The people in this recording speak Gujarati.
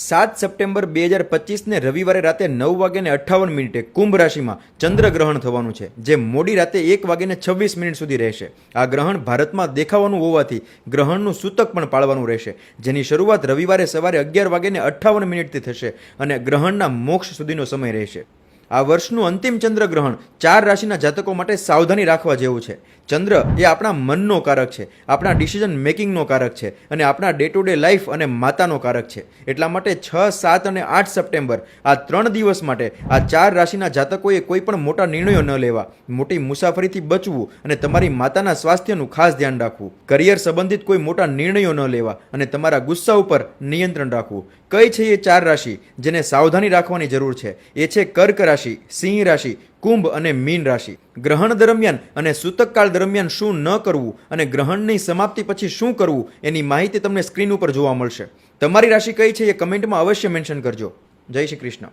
સાત સપ્ટેમ્બર બે હજાર પચીસને રવિવારે રાતે નવ વાગ્યાને અઠ્ઠાવન મિનિટે કુંભ રાશિમાં ચંદ્રગ્રહણ થવાનું છે, જે મોડી રાતે એક વાગ્યાને છવ્વીસ મિનિટ સુધી રહેશે. આ ગ્રહણ ભારતમાં દેખાવાનું હોવાથી ગ્રહણનું સૂતક પણ પાળવાનું રહેશે, જેની શરૂઆત રવિવારે સવારે અગિયાર વાગ્યાને અઠ્ઠાવન મિનિટથી થશે અને ગ્રહણના મોક્ષ સુધીનો સમય રહેશે. આ વર્ષનું અંતિમ ચંદ્રગ્રહણ ચાર રાશિના જાતકો માટે સાવધાની રાખવા જેવું છે. ચંદ્ર એ આપણા મનનો કારક છે, આપણા ડિસિઝન મેકિંગનો કારક છે અને આપણા ડે ટુ ડે લાઈફ અને માતાનો કારક છે. એટલા માટે છ, સાત અને આઠ સપ્ટેમ્બર, આ ત્રણ દિવસ માટે આ ચાર રાશિના જાતકોએ કોઈ પણ મોટા નિર્ણયો ન લેવા. મોટી મુસાફરીથી બચવું અને તમારી માતાના સ્વાસ્થ્યનું ખાસ ધ્યાન રાખવું. કરિયર સંબંધિત કોઈ મોટા નિર્ણયો ન લેવા અને તમારા ગુસ્સા ઉપર નિયંત્રણ રાખવું. કઈ છે એ ચાર રાશિ જેને સાવધાની રાખવાની જરૂર છે? એ છે કર્ક રાશિ. સિંહ રાશિ કુંભ અને મીન રાશિ. ગ્રહણ દરમિયાન અને સૂતકકાળ દરમિયાન શું ન કરવું અને ગ્રહણની સમાપ્તિ પછી શું કરવું એની માહિતી તમને સ્ક્રીન ઉપર જોવા મળશે. તમારી રાશિ કઈ છે એ કમેન્ટમાં અવશ્ય મેન્શન કરજો. જય શ્રી કૃષ્ણ.